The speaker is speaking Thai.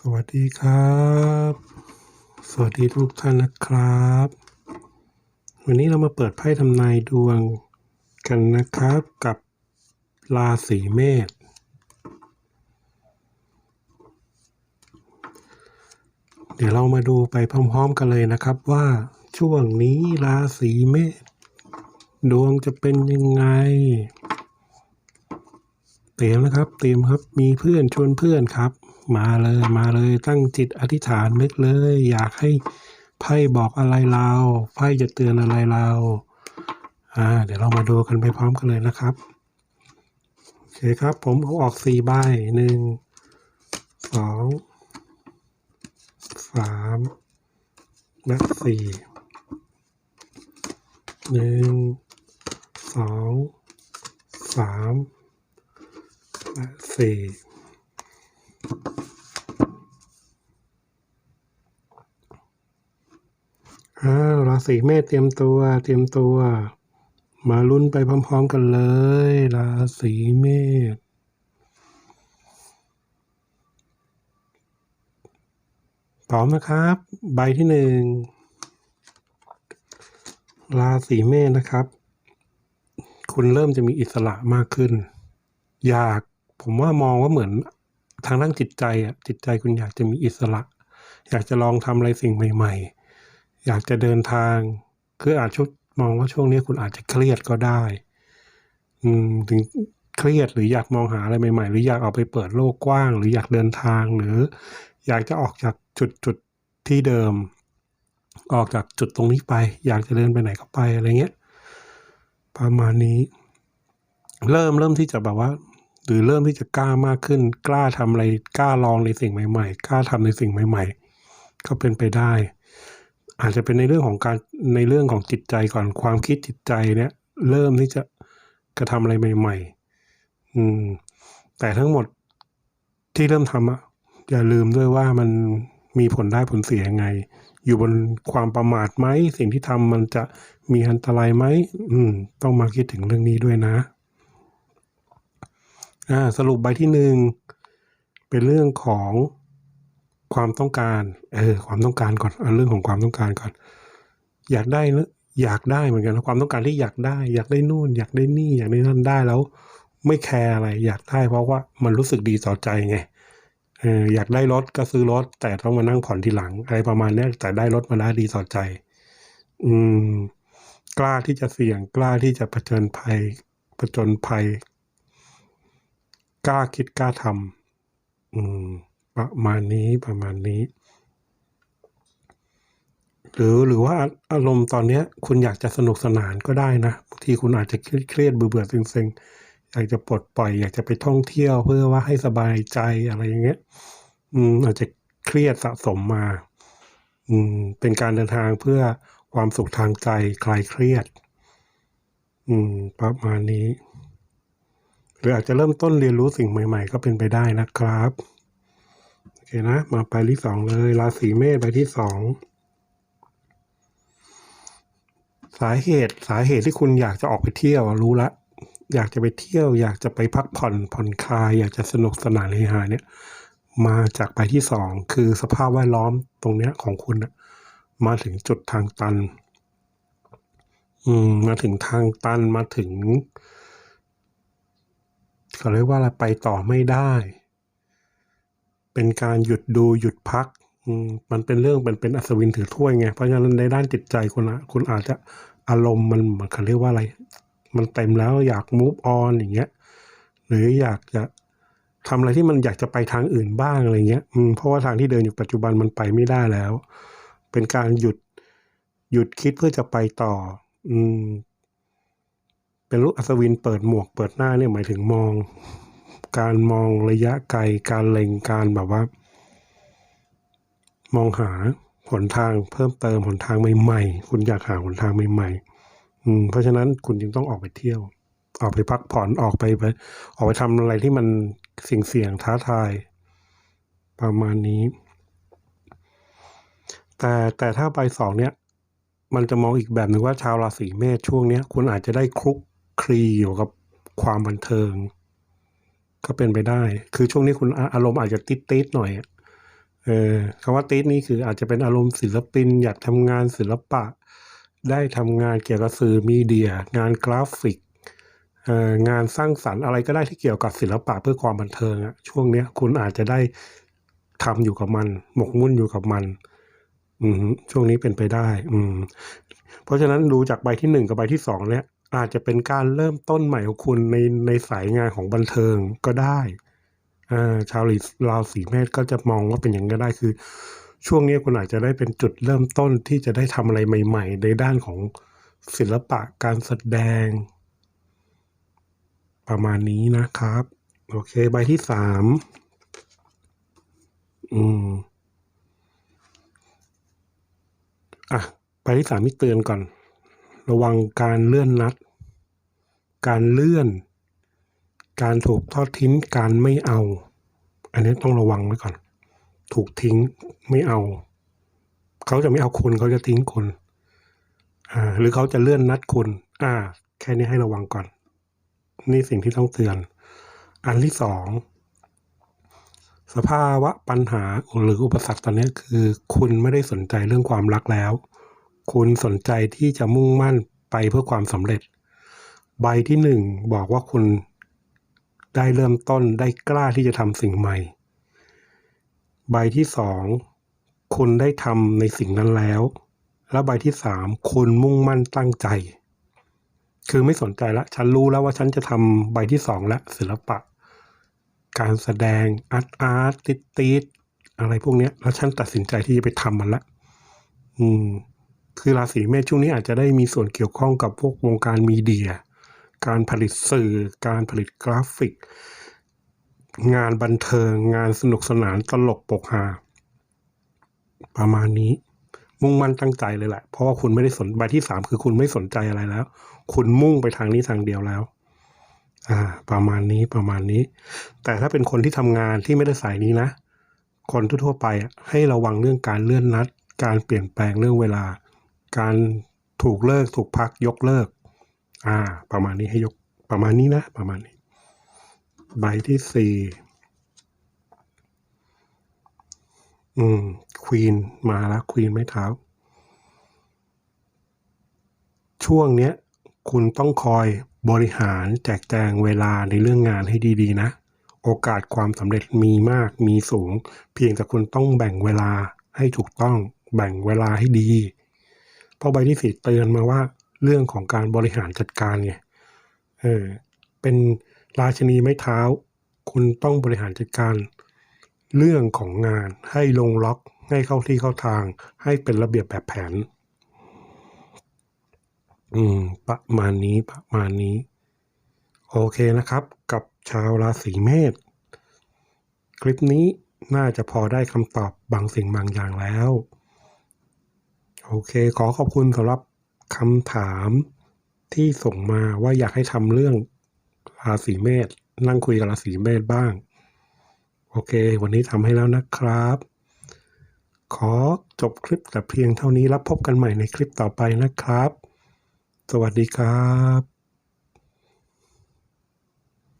สวัสดีครับ สวัสดีทุกท่านนะครับ วันนี้เรามาเปิดไพ่ทำนายดวงกันนะครับกับราศีเมษเดี๋ยวเรามาดูไปพร้อม ๆ กันเลยนะครับว่าช่วงนี้ราศีเมษดวงจะเป็นยังไง เตรียมนะครับ เตรียมครับมีเพื่อนชวนเพื่อนครับ มาเลยมาเลยตั้งจิตอธิษฐานนึกเลย อยากให้ไพ่บอกอะไรเราไพ่จะเตือนอะไรเราอ่าเดี๋ยวเรามาดูกันไปพร้อมกันเลยนะครับโอเคครับ ผมเอาออกสี่ใบหนึ่งสองสามและสี่หนึ่งสองสามและสี่ อ้าวราศีเมษเตรียมตัว เตรียมตัว มาลุ้นไปพร้อม ๆ กันเลย ราศีเมษพร้อมนะครับ ใบที่หนึ่งราศีเมษนะครับ คุณเริ่มจะมีอิสระมากขึ้น อยากผมว่ามองว่าเหมือนทางด้านจิตใจอะจิตใจคุณอยากจะมีอิสระ อยากจะลองทำอะไรสิ่งใหม่ ๆ อยากจะเดินทาง คืออาจชุดมองว่าช่วงนี้คุณอาจจะเครียดก็ได้ อืมถึงเครียดหรืออยากมองหาอะไรใหม่ๆ หรืออยากออกไปเปิดโลกกว้าง หรืออยากเดินทาง หรือ อยากจะออกจากจุดจุดที่เดิม ออกจากจุดตรงนี้ไป อยากจะเดินไปไหนก็ไปอะไรเงี้ยประมาณนี้ เริ่มเริ่มที่จะแบบว่า หรือเริ่มที่จะกล้ามากขึ้น กล้าทำอะไรกล้าลองในสิ่งใหม่ ๆ กล้าทำในสิ่งใหม่ ๆ ก็เป็นไปได้ อาจจะเป็นในเรื่องของการในเรื่องของจิตใจก่อนความคิดจิตใจเนี่ย เริ่มที่จะกระทำอะไรใหม่ๆ อืม แต่ทั้งหมดที่เริ่มทำอะอย่าลืมด้วยว่ามันมีผลได้ผลเสียยังไง อยู่บนความประมาทไหมสิ่งที่ทำมันจะมีอันตรายไหมอืม ต้องมาคิดถึงเรื่องนี้ด้วยนะอ่าสรุปใบที่หนึ่งเป็นเรื่องของ ความต้องการเออความต้องการก่อนเอาเรื่องของความต้องการก่อน อยากได้ออยากได้เหมือนกันนะความต้องการที่อยากได้ อยากได้นู่น อยากได้นี่ อยากได้นั่นได้แล้ว ไม่แคร์อะไร อยากได้เพราะว่ามันรู้สึกดีต่อใจไงเอออยากได้รถก็ซื้อรถ แต่ต้องมานั่งผ่อนทีหลัง อะไรประมาณนี้แต่ได้รถมาได้วดีต่อใจ อืม กล้าที่จะเสี่ยงกล้าที่จะเผจญภัยผจญภัย กล้าคิดกล้าทำอืม ประมาณนี้ประมาณนี้ หรือหรือว่าอารมณ์ตอนเนี้ย คุณอยากจะสนุกสนานก็ได้นะบางทีคุณอาจจะเครียดเบื่อเบื่อเซ็งๆอยากจะปลดปล่อย อยากจะไปท่องเที่ยวเพื่อว่าให้สบายใจอะไรอย่างเงี้ย อืม อาจจะเครียดสะสมมา อืม เป็นการเดินทางเพื่อความสุขทางใจคลายเครียด อืม ประมาณนี้ หรืออาจจะเริ่มต้นเรียนรู้สิ่งใหม่ ๆ ก็เป็นไปได้นะครับ เคนะ มาไปที่สองเลย ราศีเมษไปที่สองสาเหตุสาเหตุที่คุณอยากจะออกไปเที่ยวรู้ละ อยากจะไปเที่ยว อยากจะไปพักผ่อนผ่อนคลาย อยากจะสนุกสนานเฮฮาเนี่ย มาจากไปที่สองคือสภาพแวดล้อมตรงเนี้ยของคุณอะมาถึงจุดทางตัน อืม มาถึงทางตันมาถึงเขาเรียกว่าอะไรไปต่อไม่ได้ เป็นการหยุดดูหยุดพักมันเป็นเรื่องเป็นเป็นอัศวินถือถ้วยไงเพราะฉะนั้นในด้านจิตใจคุณอะคุณอาจจะอารมณ์มันมันเขาเรียกว่าอะไร มันเต็มแล้วอยาก move on อย่างเงี้ยหรืออยากจะทำอะไรที่มันอยากจะไปทางอื่นบ้างอะไรเงี้ยอืมเพราะว่าทางที่เดินอยู่ปัจจุบันมันไปไม่ได้แล้ว เป็นการหยุดหยุดคิดเพื่อจะไปต่อ อืม เป็นลูกอัศวินเปิดหมวกเปิดหน้าเนี่ยหมายถึงมอง การมองระยะไกล การเล็งการแบบว่า มองหาหนทางเพิ่มเติมหนทางใหม่ๆ คุณอยากหาหนทางใหม่ๆอืมเพราะฉะนั้นคุณจึงต้องออกไปเที่ยว ออกไปพักผ่อนออกไปไป ออกไปทำอะไรที่มันเสี่ยงเสี่ยงท้าทาย ประมาณนี้ แต่แต่ถ้าใบสองเนี้ยมันจะมองอีกแบบหนึ่งว่าชาวราศีเมษช่วงเนี้ย คุณอาจจะได้คลุกคลีอยู่กับความบันเทิง ก็เป็นไปได้ คือช่วงนี้คุณอารมณ์อาจจะติดติดหน่อยเออคำว่าติดนี่คืออาจจะเป็นอารมณ์ศิลปิน อยากทำงานศิลปะ ได้ทำงานเกี่ยวกับสื่อมีเดีย งานกราฟิกงานสร้างสรรค์อะไรก็ได้ที่เกี่ยวกับศิลปะเพื่อความบันเทิงอะช่วงเนี้ย คุณอาจจะได้ทำอยู่กับมัน หมกมุ่นอยู่กับมัน อืมช่วงนี้เป็นไปได้ อืมเพราะฉะนั้นดูจากใบที่หนึ่งกับใบที่สองเนี่ย อาจจะเป็นการเริ่มต้นใหม่ของคุณในในสายงานของบันเทิงก็ได้อ่าชาวลาวสีเมษก็จะมองว่าเป็นอย่างนี้ก็ได้คือ ช่วงนี้คุณอาจจะได้เป็นจุดเริ่มต้นที่จะได้ทำอะไรใหม่ ๆ ในด้านของศิลปะการแสดง ประมาณนี้นะครับ โอเค ใบที่สามอืมอะใบที่สามนี่เตือนก่อน ระวังการเลื่อนนัด การเลื่อน การถูกทอดทิ้ง การไม่เอา อันนี้ต้องระวังไว้ก่อน ถูกทิ้งไม่เอา เขาจะไม่เอาคุณเขาจะทิ้งคุณอ่าหรือเขาจะเลื่อนนัดคุณ อ่า แค่นี้ให้ระวังก่อน นี่สิ่งที่ต้องเตือน อันที่สองสภาวะปัญหาหรืออุปสรรคตอนนี้คือ คุณไม่ได้สนใจเรื่องความรักแล้ว คุณสนใจที่จะมุ่งมั่นไปเพื่อความสำเร็จ ใบที่หนึ่งบอกว่าคุณได้เริ่มต้นได้กล้าที่จะทำสิ่งใหม่ ใบที่สองคุณได้ทำในสิ่งนั้นแล้ว แล้วใบที่สามคุณมุ่งมั่นตั้งใจ คือไม่สนใจละฉันรู้แล้วว่าฉันจะทำใบที่สองและศิลปะ การแสดงอาร์ตอาร์ตติดติดอะไรพวกนี้แล้วฉันตัดสินใจที่จะไปทำมันละ อืม คือราศีเมษช่วงนี้อาจจะได้มีส่วนเกี่ยวข้องกับพวกวงการมีเดีย การผลิตสื่อ การผลิตกราฟิก งานบันเทิง งานสนุกสนานตลกปกฮาประมาณนี้ มุ่งมั่นตั้งใจเลยแหละ เพราะว่าคุณไม่ได้สนใบที่สามคือคุณไม่สนใจอะไรแล้ว คุณมุ่งไปทางนี้ทางเดียวแล้ว อ่า ประมาณนี้ประมาณนี้ แต่ถ้าเป็นคนที่ทำงานที่ไม่ได้สายนี้นะคนทั่วๆไปให้ระวังเรื่องการเลื่อนนัด การเปลี่ยนแปลงเรื่องเวลา การถูกเลิกถูกพักยกเลิก อ่า ประมาณนี้ให้ยกประมาณนี้นะ ประมาณนี้ ใบที่สี่อืมควีนมาแล้วควีนไม้เท้า ช่วงเนี้ย คุณต้องคอยบริหารแจกแจงเวลาในเรื่องงานให้ดีๆ นะ โอกาสความสำเร็จมีมากมีสูง เพียงแต่คุณต้องแบ่งเวลาให้ถูกต้อง แบ่งเวลาให้ดี เพราะใบที่สี่เตือนมาว่าเรื่องของการบริหารจัดการไงเออเป็นราชนีไม้เท้า คุณต้องบริหารจัดการ เรื่องของงานให้ลงล็อกให้เข้าที่เข้าทาง ให้เป็นระเบียบแบบแผน อืม ประมาณนี้ประมาณนี้ โอเคนะครับ กับชาวราศีเมษคลิปนี้น่าจะพอได้คำตอบบางสิ่งบางอย่างแล้ว โอเค ขอขอบคุณสำหรับคำถามที่ส่งมาว่าอยากให้ทำเรื่องราศีเมษนั่งคุยกับราศีเมษบ้าง โอเค วันนี้ทำให้แล้วนะครับ ขอจบคลิปแต่เพียงเท่านี้แล้วพบกันใหม่ในคลิปต่อไปนะครับ สวัสดีครับ